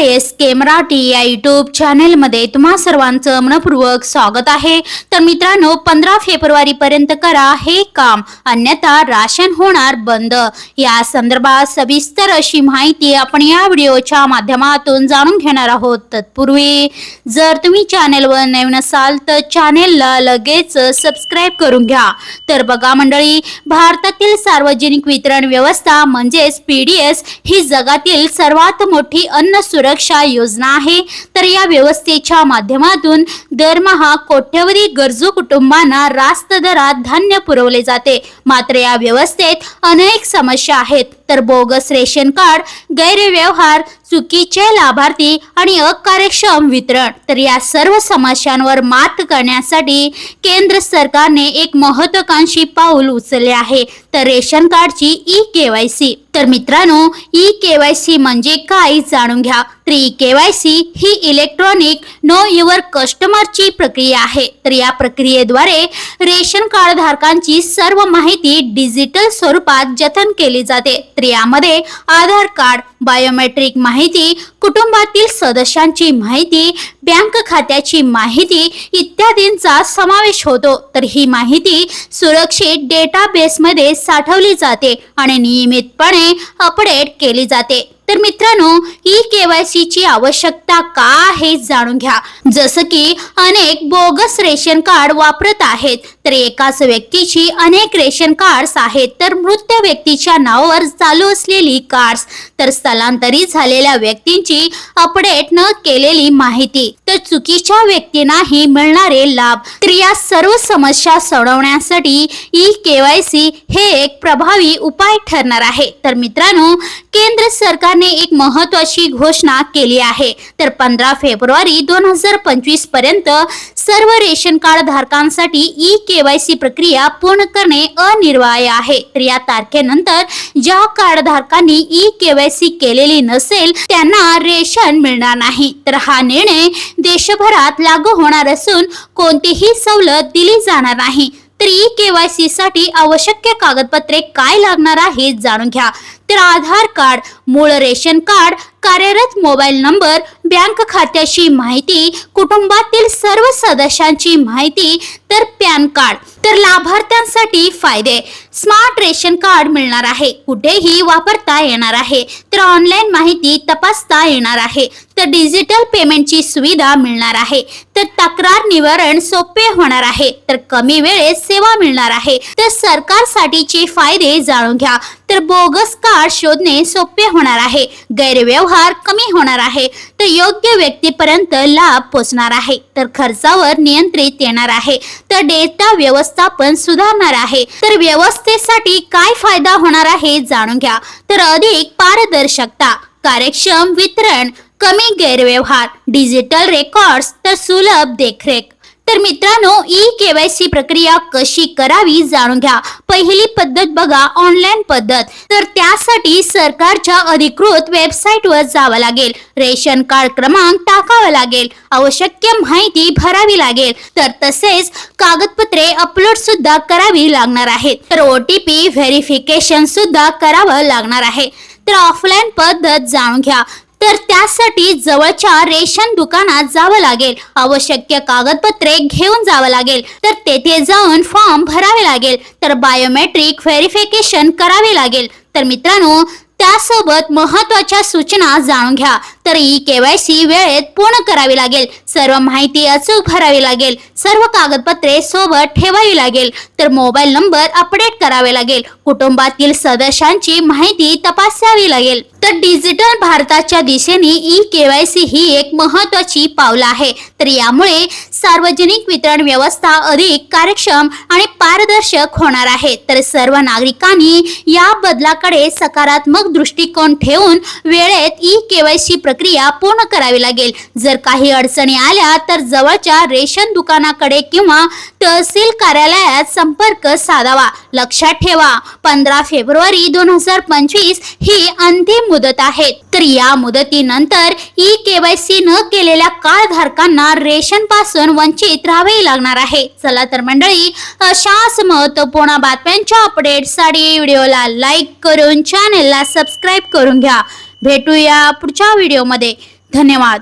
S के मराठी या YouTube चॅनेलमध्ये तुम्हा सर्वांचं मनपूर्वक स्वागत आहे. तर मित्रांनो पंधरा फेब्रुवारी पर्यंत करा हे काम. अन्यथा राशन होणार बंद. या संदर्भात सविस्तर अशी माहिती आपण या व्हिडिओच्या माध्यमातून जाणून घेणार आहोत. तत्पूर्वी जर तुम्ही चॅनेलवर नवीन असाल तर चॅनेलला लगेच सबस्क्राईब करून घ्या. तर बघा मंडळी भारतातील सार्वजनिक वितरण व्यवस्था म्हणजेच पीडीएस ही जगातील सर्वात मोठी अन्न सुरक्षा योजना आहे. तर या व्यवस्थेच्या माध्यमातून दरमहा कोट्यवधी गरजू कुटुंबांना रास्त दरात धान्य पुरवले जाते. मात्र या व्यवस्थेत अनेक समस्या आहेत. तर बोगस रेशन कार्ड गैरव्यवहार चुकीचे लाभार्थी आणि अकार्यक्षम वितरण. तर या सर्व समस्यांवर मात करण्यासाठी केंद्र सरकारने एक महत्वाकांक्षी पाऊल उचलले आहे. तर रेशन कार्डची ई केवायसी तर मित्रांनो ई केवायसी म्हणजे काय जाणून घ्या. त्री के वाय केवायसी ही इलेक्ट्रॉनिक नो युअर कस्टमरची प्रक्रिया आहे. तर या प्रक्रियेद्वारे रेशन कार्ड धारकांची सर्व माहिती डिजिटल स्वरूपात जतन केली जाते. तर यामध्ये आधार कार्ड बायोमेट्रिक माहिती कुटुंबातील सदस्यांची माहिती बँक खात्याची माहिती इत्यादींचा समावेश होतो. तर ही माहिती सुरक्षित डेटाबेसमध्ये साठवली जाते आणि नियमितपणे अपडेट केली जाते. तर मित्रांनो ई केवायसी ची आवश्यकता का आहे जाणून घ्या. जसं की अनेक बोगस रेशन कार्ड वापरत आहेत तर एकाच व्यक्तीची अनेक रेशन कार्ड्स आहेत तर मृत व्यक्तीच्या नावावर चालू असलेली कार्ड्स तर स्थलांतरित झालेल्या व्यक्तींची अपडेट न केलेली माहिती तर चुकीच्या व्यक्तींनाही मिळणारे लाभ. तर या सर्व समस्या सोडवण्यासाठी ई केवायसी हे एक प्रभावी उपाय ठरणार आहे. तर मित्रांनो केंद्र सरकार सरकारने एक महत्वाची घोषणा केली आहे. तर पंधरा फेब्रुवारी दोन हजार पंचवीसपर्यंत सर्व रेशन कार्ड धारकांसाठी ई केवायसी प्रक्रिया पूर्ण करणे अनिवार्य आहे. तर या तारखेनंतर ज्या कार्ड धारकांनी ई केवायसी केलेली नसेल त्यांना रेशन मिळणार नाही. तर हा निर्णय देशभरात लागू होणार असून कोणतीही सवलत दिली जाणार नाही. तर ई केवायसी साठी आवश्यक कागदपत्रे काय लागणार आहे जाणून घ्या. तर आधार कार्ड मूळ रेशन कार्ड कार्यरत मोबाईल नंबर बँक खात्याची माहिती कुटुंबातील सर्व सदस्यांची माहिती तर पॅन कार्ड. तर लाभार्थ्यांसाठी फायदे. स्मार्ट रेशन कार्ड मिळणार आहे. कुठेही वापरता येणार आहे. तर ऑनलाईन माहिती तपासता येणार आहे. तर डिजिटल पेमेंटची सुविधा मिळणार आहे. तर तक्रार निवारण सोपे होणार आहे. तर कमी वेळेत सेवा मिळणार आहे. तर सरकारसाठीचे फायदे जाणून घ्या. तर बोगस कार्ड शोधणे सोपे होणार आहे. गैरव्यवहार कमी होणार आहे. तर योग्य व्यक्तीपर्यंत लाभ पोचणार आहे. तर खर्चावर नियंत्रित येणार आहे. तर डेटा व्यवस्थापन सुधारणार आहे. तर व्यवस्थेसाठी काय फायदा होणार आहे जाणून घ्या. तर अधिक पारदर्शकता कार्यक्षम वितरण कमी गैरव्यवहार डिजिटल रेकॉर्ड्स तर सुलभ देखरेख. तर मित्रांनो ई केवायसी प्रक्रिया कशी करावी जाणून घ्या. पहिली पद्धत बघा ऑनलाईन पद्धत. तर त्यासाठी सरकारच्या अधिकृत वेबसाईटवर जावं लागेल. रेशन कार्ड क्रमांक टाकावा लागेल. आवश्यक माहिती भरावी लागेल. तर तसेच कागदपत्रे अपलोड सुद्धा करावी लागणार आहेत. तर ओ टी पी व्हेरिफिकेशन सुद्धा करावं लागणार आहे. तर ऑफलाईन पद्धत जाणून घ्या. तर त्यासाठी जवळच्या रेशन दुकानात जावं लागेल. आवश्यक कागदपत्रे घेऊन जावं लागेल. तर तेथे जाऊन फॉर्म भरावे लागेल. तर बायोमेट्रिक व्हेरिफिकेशन करावे लागेल. तर मित्रांनो त्यासोबत महत्त्वाच्या सूचना जाणून घ्या. तर ई केवायसी वेळेत पूर्ण करावी लागेल. सर्व माहिती अचूक भरावी लागेल. सर्व कागदपत्रे सोबत ठेवावी लागेल. तर मोबाईल नंबर अपडेट करावे लागेल. कुटुंबातील सदस्यांची माहिती तपासावी लागेल. तर डिजिटल भारताच्या दिशेने ई केवायसी ही एक महत्वाची पावलं आहे. तर यामुळे सार्वजनिक वितरण व्यवस्था अधिक कार्यक्षम आणि पारदर्शक होणार आहे. तर सर्व नागरिकांनी या बदलाकडे सकारात्मक दृष्टिकोन ठेवून वेळेत ई केवायसी प्रक्रिया पूर्ण करावी लागेल. जर काही अडचणी आल्या तर जवळच्या रेशन दुकानाकडे किंवा तहसील कार्यालयात संपर्क साधावा. लक्षात ठेवा पंधरा फेब्रुवारी दोन हजार पंचवीस ही अंतिम मुदत आहे तर या मुदतीनंतर ई केवायसी न केलेल्या कार्डधारकांना रेशनपासून वंचित राहावे लागणार आहे. चला तर मंडळी अशाच महत्त्वपूर्ण बातम्यांच्या अपडेटसाठी व्हिडिओला लाईक करून चॅनेलला सबस्क्राईब करून घ्या. भेटूया पुढच्या व्हिडिओमध्ये धन्यवाद.